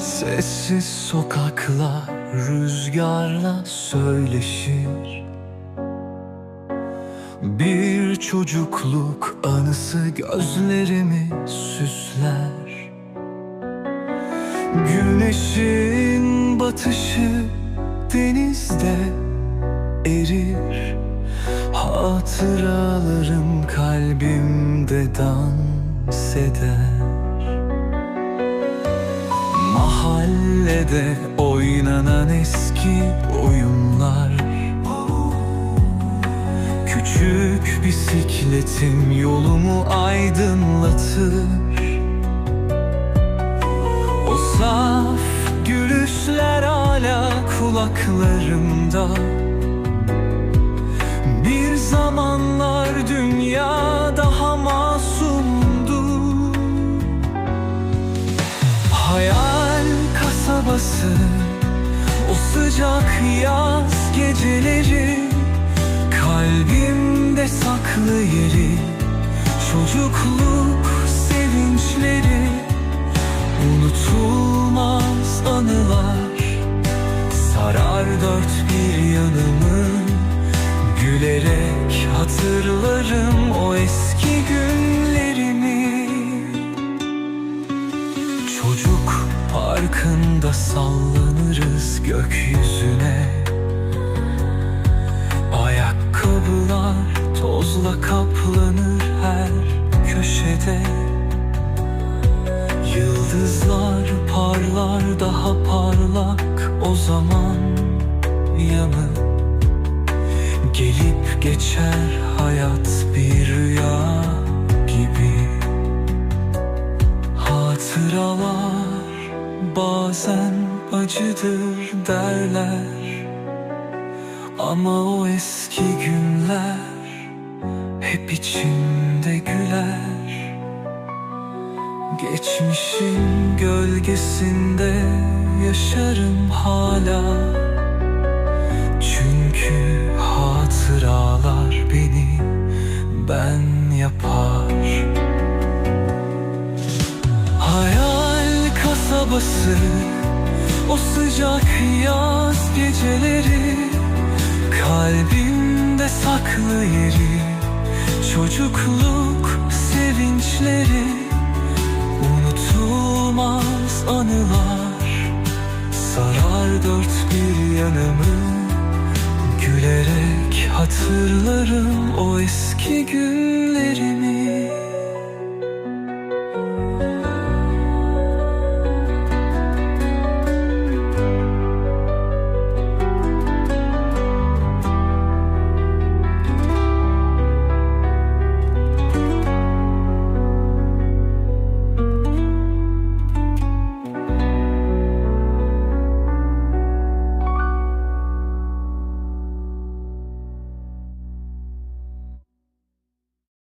Sessiz sokaklar rüzgarla söyleşir. Bir çocukluk anısı gözlerimi süsler. Güneşin batışı denizde erir. Hatıralarım kalbimde dans eder Mahallede oynanan eski oyunlar. Küçük bisikletim yolumu aydınlatır. O saf gülüşler hala kulaklarımda. Bir zamanlar dünya kasabası O sıcak yaz geceleri Kalbimde saklı yeri. Çocukluk sevinçleri Unutulmaz anılar. Sarar dört bir yanımı Gülerek hatırlarım o eski günlerimi. Çocuk parkında sallanırız gökyüzüne. Ayakkabılar tozla kaplanır her köşede. Yıldızlar parlar daha parlak o zaman yanı. Gelip geçer hayat bir rüya acıdır derler. Ama o eski günler hep içimde güler. Geçmişin gölgesinde yaşarım hala. Çünkü hatıralar beni ben yapar. Hayal kasabası O sıcak yaz geceleri Kalbimde saklı yeri Çocukluk sevinçleri Unutulmaz anılar Sarar dört bir yanımı Gülerek hatırlarım o eski günleri